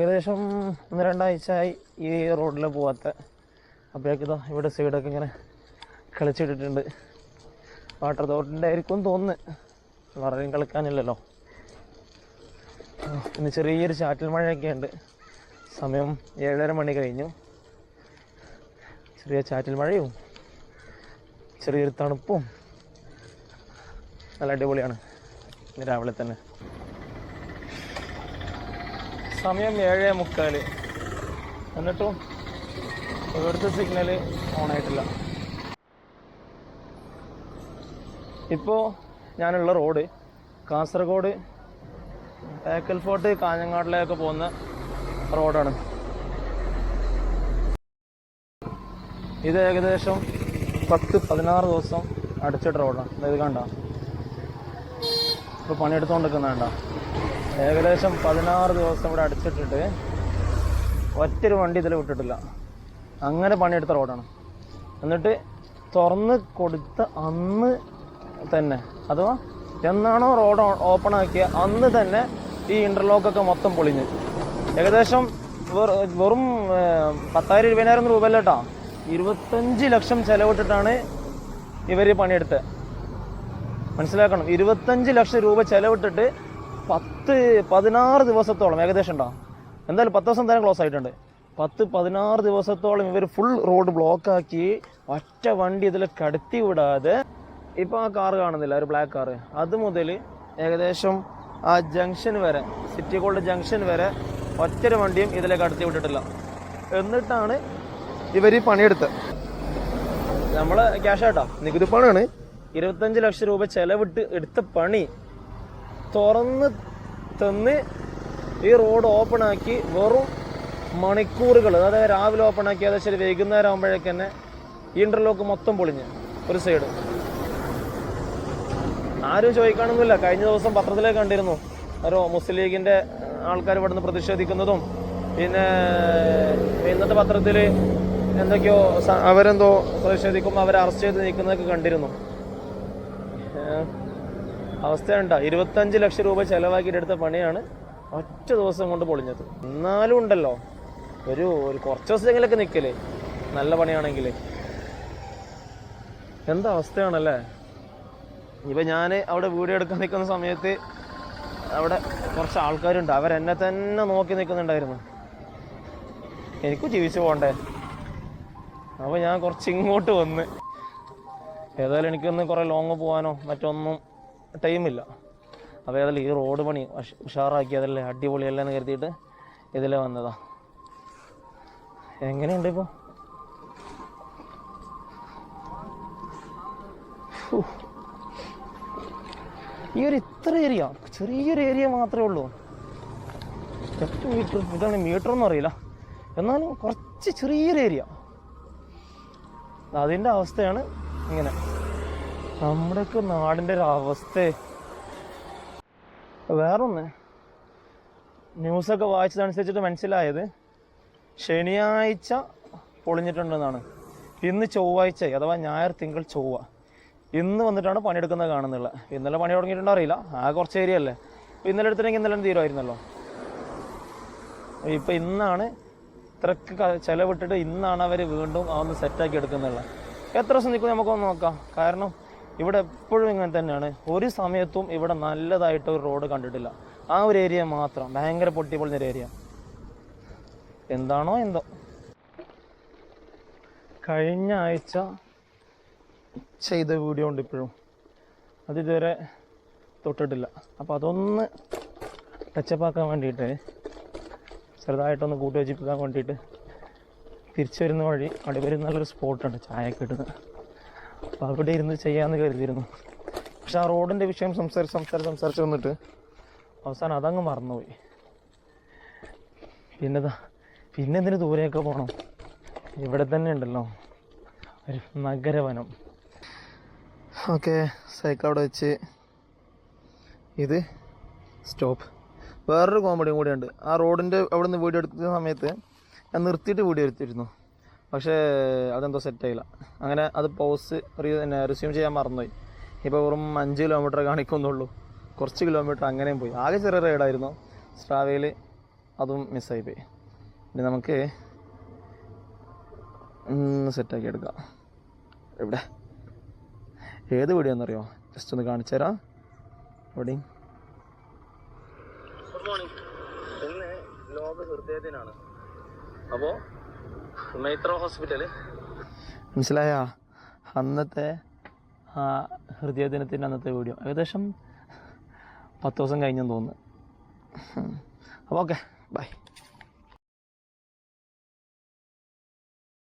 ഏകദേശം ഒന്ന് രണ്ടാഴ്ചയായി ഈ റോഡിൽ പോവാത്ത. അപ്പോഴേക്കിതാ ഇവിടെ സൈഡൊക്കെ ഇങ്ങനെ കളിച്ചിട്ടിട്ടുണ്ട്. വാട്ടർ തോട്ടിന്റെ ആയിരിക്കും തോന്നുന്നു. വളരെയും കളിക്കാനില്ലല്ലോ. ഇന്ന് ചെറിയൊരു ചാറ്റൽ മഴയൊക്കെ ഉണ്ട്. സമയം ഏഴര മണി കഴിഞ്ഞു. ചെറിയ ചാറ്റൽ മഴയും ചെറിയൊരു തണുപ്പും. നല്ല അടിപൊളിയാണ്. രാവിലെ തന്നെ. സമയം ഏഴേ മുക്കാൽ എന്നിട്ടും ഇവിടുത്തെ സിഗ്നൽ ഓൺ ആയിട്ടില്ല. ഇപ്പോൾ ഞാനുള്ള റോഡ് കാസർഗോഡ് ബേക്കൽ ഫോർട്ട് കാഞ്ഞങ്ങാട്ടിലേക്ക് പോകുന്ന റോഡാണ് ഇത് ഏകദേശം പത്ത് പതിനാറ് ദിവസം അടച്ചിട്ട റോഡാണ് ഇത് കണ്ട? ഇപ്പോൾ പണിയെടുത്തുകൊണ്ടിരിക്കുന്ന കണ്ട? ഏകദേശം പതിനാറ് ദിവസം ഇവിടെ അടിച്ചിട്ടിട്ട് ഒറ്റൊരു വണ്ടി ഇതിൽ വിട്ടിട്ടില്ല. അങ്ങനെ പണിയെടുത്ത റോഡാണ്. എന്നിട്ട് തുറന്ന് കൊടുത്ത അന്ന് തന്നെ അഥവാ എന്നാണോ റോഡ് ഓപ്പൺ ആക്കിയ അന്ന് തന്നെ ഈ ഇന്റർലോക്കൊക്കെ മൊത്തം പൊളിഞ്ഞു. ഏകദേശം വെറും പത്തായിരം ഇരുപതിനായിരം രൂപ അല്ല കേട്ടോ ഇരുപത്തഞ്ച് ലക്ഷം ചെലവിട്ടിട്ടാണ് ഇവർ പണിയെടുത്തത് മനസ്സിലാക്കണം? ഇരുപത്തഞ്ച് ലക്ഷം രൂപ ചെലവിട്ടിട്ട് പത്ത് പതിനാറ് ദിവസത്തോളം ഏകദേശം ഉണ്ടോ? എന്തായാലും പത്ത് ദിവസം തന്നെ ക്ലോസ് ആയിട്ടുണ്ട്. പത്ത് പതിനാറ് ദിവസത്തോളം ഇവർ ഫുൾ റോഡ് ബ്ലോക്ക് ആക്കി ഒറ്റ വണ്ടി ഇതിൽ കടത്തി വിടാതെ ഇപ്പോൾ ആ കാറ് കാണുന്നില്ല ഒരു ബ്ലാക്ക് കാറ് അത് മുതൽ ഏകദേശം ആ ജംഗ്ഷൻ വരെ സിറ്റി ഗോൾഡ് ജംഗ്ഷൻ വരെ ഒറ്റൊരു വണ്ടിയും ഇതിലേക്ക് കടത്തി വിട്ടിട്ടില്ല. എന്നിട്ടാണ് ഇവർ ഈ പണിയെടുത്തത് നമ്മൾ ക്യാഷ് ആട്ടോ? നികുതി പണമാണ് ഇരുപത്തഞ്ച് ലക്ഷം രൂപ ചെലവിട്ട് എടുത്ത പണി തുറന്ന് തന്ന് ഈ റോഡ് ഓപ്പൺ ആക്കി വെറും മണിക്കൂറുകൾ അതായത് രാവിലെ ഓപ്പൺ ആക്കി ഏകദേശം ശരി വൈകുന്നേരം ആകുമ്പോഴേക്ക് തന്നെ ഇന്റർലോക്ക് മൊത്തം പൊളിഞ്ഞ് ഒരു സൈഡ് ആരും ചോദിക്കണമെന്നില്ല കഴിഞ്ഞ ദിവസം പത്രത്തിലേ കണ്ടിരുന്നു. ഒരു മുസ്ലിം ലീഗിന്റെ ആൾക്കാർ ഇവിടുന്ന് പ്രതിഷേധിക്കുന്നതും. പിന്നെ ഇന്നത്തെ പത്രത്തിൽ എന്തൊക്കെയോ അവരെന്തോ പ്രതിഷേധിക്കുമ്പോൾ അവരെ അറസ്റ്റ് ചെയ്ത് നീക്കുന്നതൊക്കെ കണ്ടിരുന്നു. അവസ്ഥയുണ്ടോ? ഇരുപത്തഞ്ച് ലക്ഷം രൂപ ചെലവാക്കിയിട്ട് എടുത്ത പണിയാണ് ഒറ്റ ദിവസം കൊണ്ട് പൊളിഞ്ഞത്. എന്നാലും ഉണ്ടല്ലോ. ഒരു ഒരു കുറച്ച് ദിവസത്തെങ്കിലൊക്കെ നിൽക്കലേ നല്ല പണിയാണെങ്കിൽ എന്താ അവസ്ഥയാണല്ലേ? ഇപ്പൊ ഞാൻ അവിടെ വീഡിയോ എടുക്കാൻ നിൽക്കുന്ന സമയത്ത് അവിടെ കുറച്ച് ആൾക്കാരുണ്ട്. അവരെന്നെ തന്നെ നോക്കി നിൽക്കുന്നുണ്ടായിരുന്നു എനിക്കും ജീവിച്ചു പോകണ്ടേ അപ്പോൾ ഞാൻ കുറച്ച് ഇങ്ങോട്ട് വന്ന്. ഏതായാലും എനിക്കൊന്ന് കുറേ ലോങ് പോകാനോ മറ്റൊന്നും ടൈമില്ല അപ്പോൾ ഏതായാലും ഈ റോഡ് പണി ഉഷാറാക്കി അതല്ലേ അടിപൊളിയല്ലെന്ന് കരുതിയിട്ട് ഇതിലെ വന്നതാ. എങ്ങനെയുണ്ട് ഇപ്പോൾ ഈ ഒരു ഇത്ര ഏരിയ ചെറിയൊരു ഏരിയ മാത്രമേ ഉള്ളൂ. എട്ട് മീറ്റർ ഇതാണ് മീറ്റർ ഒന്നും അറിയില്ല. എന്നാലും കുറച്ച് ചെറിയൊരു ഏരിയ അതിന്റെ അവസ്ഥയാണ് ഇങ്ങനെ. നമ്മുടെയൊക്കെ നാടിന്റെ ഒരു അവസ്ഥ. വേറൊന്ന് ന്യൂസൊക്കെ വായിച്ചതനുസരിച്ചിട്ട് മനസ്സിലായത് ശനിയാഴ്ച പൊളിഞ്ഞിട്ടുണ്ടെന്നാണ്. ഇന്ന് ചൊവ്വാഴ്ച അഥവാ ഞായർ തിങ്കൾ ചൊവ്വ. ഇന്ന് വന്നിട്ടാണ് പണിയെടുക്കുന്നത് കാണുന്നില്ല ഇന്നലെ പണി തുടങ്ങിയിട്ടുണ്ടോ അറിയില്ല. ആ കുറച്ച് ഏരിയ അല്ലേ ഇപ്പം ഇന്നലെ എടുത്തിട്ടുണ്ടെങ്കിൽ ഇന്നലെ തീരുമായിരുന്നല്ലോ. ഇപ്പം ഇന്നാണ് ഇത്രക്ക് ചെലവിട്ടിട്ട് ഇന്നാണ് അവർ വീണ്ടും അതൊന്ന് സെറ്റാക്കി എടുക്കുന്നുള്ളത്. എത്ര ദിവസം നിൽക്കും നമുക്കൊന്ന് നോക്കാം. കാരണം ഇവിടെ എപ്പോഴും ഇങ്ങനെ തന്നെയാണ്. ഒരു സമയത്തും ഇവിടെ നല്ലതായിട്ട് ഒരു റോഡ് കണ്ടിട്ടില്ല. ആ ഒരു ഏരിയ മാത്രം. ഭയങ്കര പൊട്ടി ഒരു ഏരിയ എന്താണോ എന്തോ. കഴിഞ്ഞ ആഴ്ച ചെയ്ത വീഡിയോ ഉണ്ട് ഇപ്പോഴും. അതിതുവരെ തൊട്ടിട്ടില്ല. അപ്പോൾ അതൊന്ന് ടച്ചപ്പ് ആക്കാൻ വേണ്ടിയിട്ട് ചെറുതായിട്ടൊന്ന് കൂട്ടി വെച്ചിപ്പിക്കാൻ വേണ്ടിയിട്ട് തിരിച്ചു വരുന്ന വഴി ഒരു നല്ലൊരു സ്പോട്ടുണ്ട് ചായ ഇടുന്നത് അപ്പോൾ അവിടെ ഇരുന്ന് ചെയ്യാമെന്ന് കരുതിയിരുന്നു. പക്ഷെ ആ റോഡിന്റെ വിഷയം സംസാരിച്ച് സംസാരിച്ച് സംസാരിച്ച് വന്നിട്ട് അവസാനം അതങ്ങ് മറന്നുപോയി. പിന്നെ പിന്നെ എന്തിനു ദൂരെയൊക്കെ പോകണം ഇവിടെ തന്നെ ഉണ്ടല്ലോ. ഒരു നഗരവനം. ഓക്കെ സൈക്കിൾ അവിടെ വെച്ച്. ഇത് സ്റ്റോപ്പ്. വേറൊരു കോമഡിയും കൂടിയുണ്ട് ആ റോഡിന്റെ അവിടെ നിന്ന് വീഡിയോ എടുക്കുന്ന സമയത്ത് ഞാൻ നിർത്തിയിട്ട് വീഡിയോ എടുത്തിരുന്നു പക്ഷേ അതെന്തോ സെറ്റായില്ല അങ്ങനെ അത് പോസ് റീ പിന്നെ റിസ്യൂം ചെയ്യാൻ മറന്നുപോയി. ഇപ്പോൾ വെറും അഞ്ച് കിലോമീറ്റർ കാണിക്കുന്നുള്ളൂ. കുറച്ച് കിലോമീറ്റർ അങ്ങനെയും പോയി. ആകെ ചെറിയ റൈഡായിരുന്നു സ്ട്രാവയിൽ അതും മിസ്സായി പോയി. ഇനി നമുക്ക് സെറ്റാക്കി എടുക്കാം. ഇവിടെ ഏത് വീടിയാണെന്നറിയോ ജസ്റ്റ് ഒന്ന് കാണിച്ചു തരാം. ഗുഡ് മോർണിംഗ് ഇന്ന് ലോക ഹൃദയ ദിനാണ് അപ്പോൾ മൈത്ര ഹോസ്പിറ്റൽ മനസ്സിലായ? അന്നത്തെ ആ ഹൃദയദിനത്തിന്റെ അന്നത്തെ വീഡിയോ ഏകദേശം പത്ത് ദിവസം കഴിഞ്ഞെന്ന് തോന്നുന്നു. അപ്പോൾ ഓക്കെ ബൈ